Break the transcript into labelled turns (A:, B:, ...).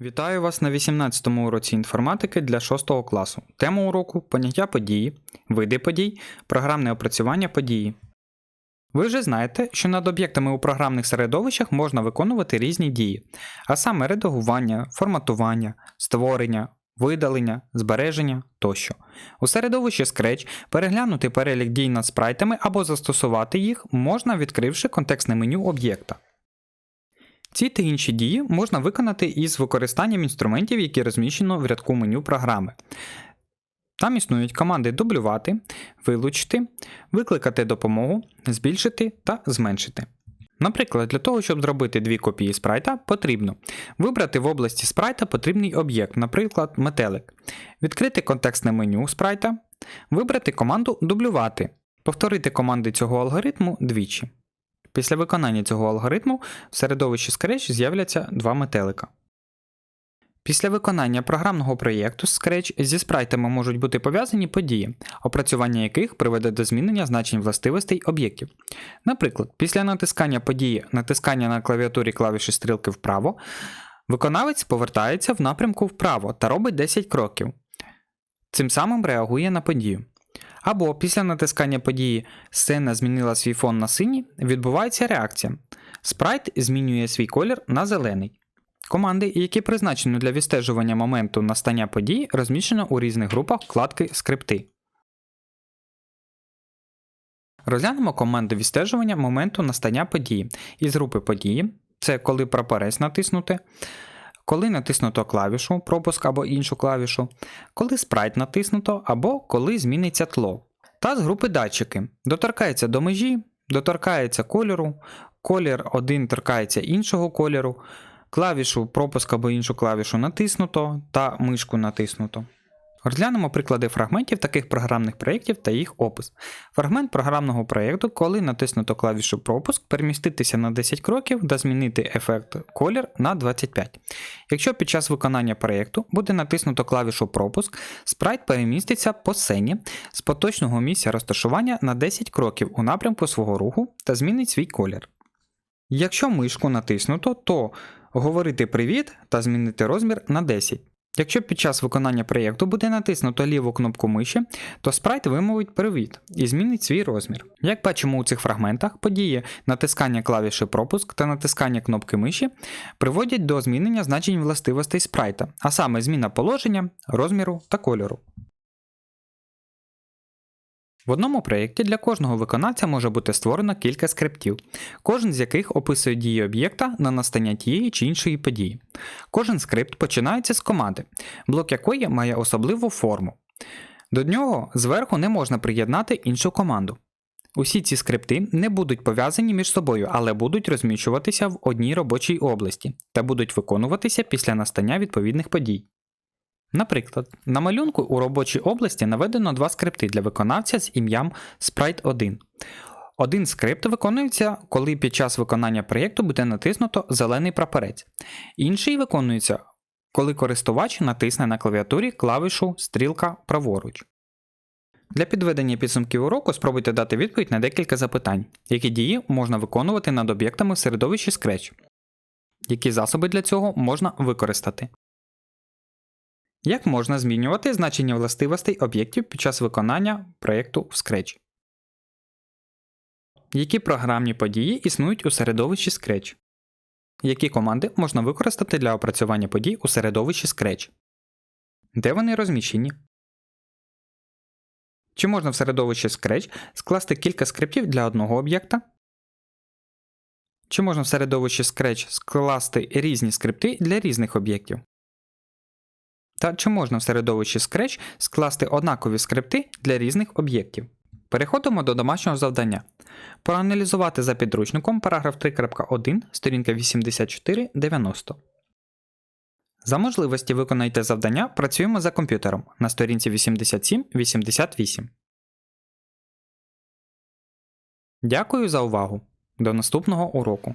A: Вітаю вас на 18-му уроці інформатики для 6 класу. Тема уроку поняття події, види подій, програмне опрацювання події. Ви вже знаєте, що над об'єктами у програмних середовищах можна виконувати різні дії, а саме редагування, форматування, створення, видалення, збереження тощо. У середовищі Scratch переглянути перелік дій над спрайтами або застосувати їх можна, відкривши контекстне меню об'єкта. Ці та інші дії можна виконати із використанням інструментів, які розміщено в рядку меню програми. Там існують команди дублювати, вилучити, викликати допомогу, збільшити та зменшити. Наприклад, для того, щоб зробити дві копії спрайта, потрібно вибрати в області спрайта потрібний об'єкт, наприклад, метелик, відкрити контекстне меню спрайта, вибрати команду дублювати, повторити команди цього алгоритму двічі. Після виконання цього алгоритму в середовищі Scratch з'являться два метелика. Після виконання програмного проєкту Scratch зі спрайтами можуть бути пов'язані події, опрацювання яких приведе до змінення значень властивостей об'єктів. Наприклад, після натискання події натискання на клавіатурі клавіші стрілки вправо, виконавець повертається в напрямку вправо та робить 10 кроків. Цим самим реагує на подію. Або після натискання події сцена змінила свій фон на синій, відбувається реакція. Спрайт змінює свій колір на зелений. Команди, які призначені для відстежування моменту настання подій, розміщено у різних групах вкладки скрипти. Розглянемо команду відстежування моменту настання події із групи події. Це коли прапорець натиснути, коли натиснуто клавішу, пропуск або іншу клавішу, коли спрайт натиснуто або коли зміниться тло. Та з групи датчики. Доторкається до межі, доторкається кольору, колір один торкається іншого кольору, клавішу пропуск або іншу клавішу натиснуто та мишку натиснуто. Розглянемо приклади фрагментів таких програмних проєктів та їх опис. Фрагмент програмного проєкту, коли натиснуто клавішу пропуск, переміститися на 10 кроків та змінити ефект колір на 25. Якщо під час виконання проєкту буде натиснуто клавішу пропуск, спрайт переміститься по сцені з поточного місця розташування на 10 кроків у напрямку свого руху та змінить свій колір. Якщо мишку натиснуто, то говорити привіт та змінити розмір на 10. Якщо під час виконання проєкту буде натиснуто ліву кнопку миші, то спрайт вимовить привіт і змінить свій розмір. Як бачимо у цих фрагментах, події натискання клавіші пропуск та натискання кнопки миші приводять до змінення значень властивостей спрайта, а саме зміна положення, розміру та кольору. В одному проєкті для кожного виконавця може бути створено кілька скриптів, кожен з яких описує дії об'єкта на настання тієї чи іншої події. Кожен скрипт починається з команди, блок якої має особливу форму. До нього зверху не можна приєднати іншу команду. Усі ці скрипти не будуть пов'язані між собою, але будуть розміщуватися в одній робочій області та будуть виконуватися після настання відповідних подій. Наприклад, на малюнку у робочій області наведено два скрипти для виконавця з ім'ям Sprite1. Один скрипт виконується, коли під час виконання проєкту буде натиснуто зелений прапорець. Інший виконується, коли користувач натисне на клавіатурі клавішу стрілка праворуч. Для підведення підсумків уроку спробуйте дати відповідь на декілька запитань, які дії можна виконувати над об'єктами в середовищі Scratch, які засоби для цього можна використати. Як можна змінювати значення властивостей об'єктів під час виконання проєкту в Scratch? Які програмні події існують у середовищі Scratch? Які команди можна використати для опрацювання подій у середовищі Scratch? Де вони розміщені? Чи можна в середовищі Scratch скласти кілька скриптів для одного об'єкта? Чи можна в середовищі Scratch скласти різні скрипти для різних об'єктів? Та чи можна в середовищі Scratch скласти однакові скрипти для різних об'єктів? Переходимо до домашнього завдання. Проаналізувати за підручником параграф 3.1, сторінка 84-90. За можливості виконайте завдання працюємо за комп'ютером на сторінці 87-88. Дякую за увагу. До наступного уроку.